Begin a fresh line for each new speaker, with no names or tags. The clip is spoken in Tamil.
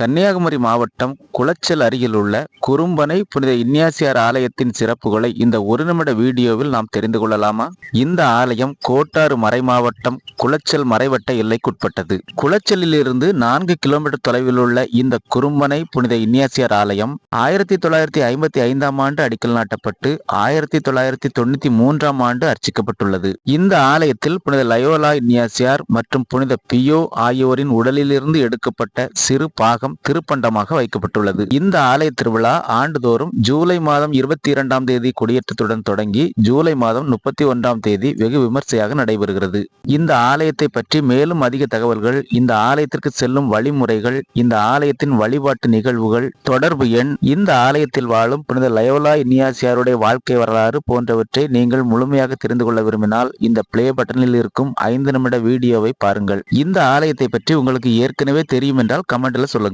கன்னியாகுமரி மாவட்டம் குளச்சல் அருகில் உள்ள குறும்பனை புனித இன்னியாசியார் ஆலயத்தின் சிறப்புகளை இந்த ஒரு நிமிட வீடியோவில் நாம் தெரிந்து கொள்ளலாமா? இந்த ஆலயம் கோட்டாறு மறை மாவட்டம் குளச்சல் மறைவட்ட எல்லைக்குட்பட்டது. குளச்சலிலிருந்து நான்கு கிலோமீட்டர் தொலைவில் உள்ள இந்த குறும்பனை புனித இன்னியாசியார் ஆலயம் ஆயிரத்தி தொள்ளாயிரத்தி ஐம்பத்தி ஐந்தாம் ஆண்டு அடிக்கல் நாட்டப்பட்டு ஆயிரத்தி தொள்ளாயிரத்தி தொண்ணூத்தி மூன்றாம் ஆண்டு அர்ச்சிக்கப்பட்டுள்ளது. இந்த ஆலயத்தில் புனித லயோலா இன்னியாசியார் மற்றும் புனித பியோ ஆகியோரின் உடலிலிருந்து எடுக்கப்பட்ட சிறு பாகம் திருப்பண்டமாக வைக்கப்பட்டுள்ளது. இந்த ஆலய திருவிழா ஆண்டுதோறும் ஜூலை மாதம் இருபத்தி இரண்டாம் தேதி கொடியேற்றத்துடன் தொடங்கி ஜூலை மாதம் முப்பத்தி ஒன்றாம் தேதி வெகு விமர்சையாக நடைபெறுகிறது. இந்த ஆலயத்தை பற்றி மேலும் அதிக தகவல்கள் இந்த ஆலயத்திற்கு செல்லும் வழிமுறைகள் இந்த ஆலயத்தின் வழிபாட்டு நிகழ்வுகள் தொடர்பு எண் இந்த ஆலயத்தில் வாழும் புனித லயோலா இன்யாசியாருடைய வாழ்க்கை வரலாறு போன்றவற்றை நீங்கள் முழுமையாக தெரிந்து கொள்ள விரும்பினால் இந்த பிளே பட்டனில் இருக்கும் ஐந்து நிமிட வீடியோவை பாருங்கள். இந்த ஆலயத்தை பற்றி உங்களுக்கு ஏற்கனவே தெரியும் என்றால் கமெண்ட்ல சொல்லுங்க.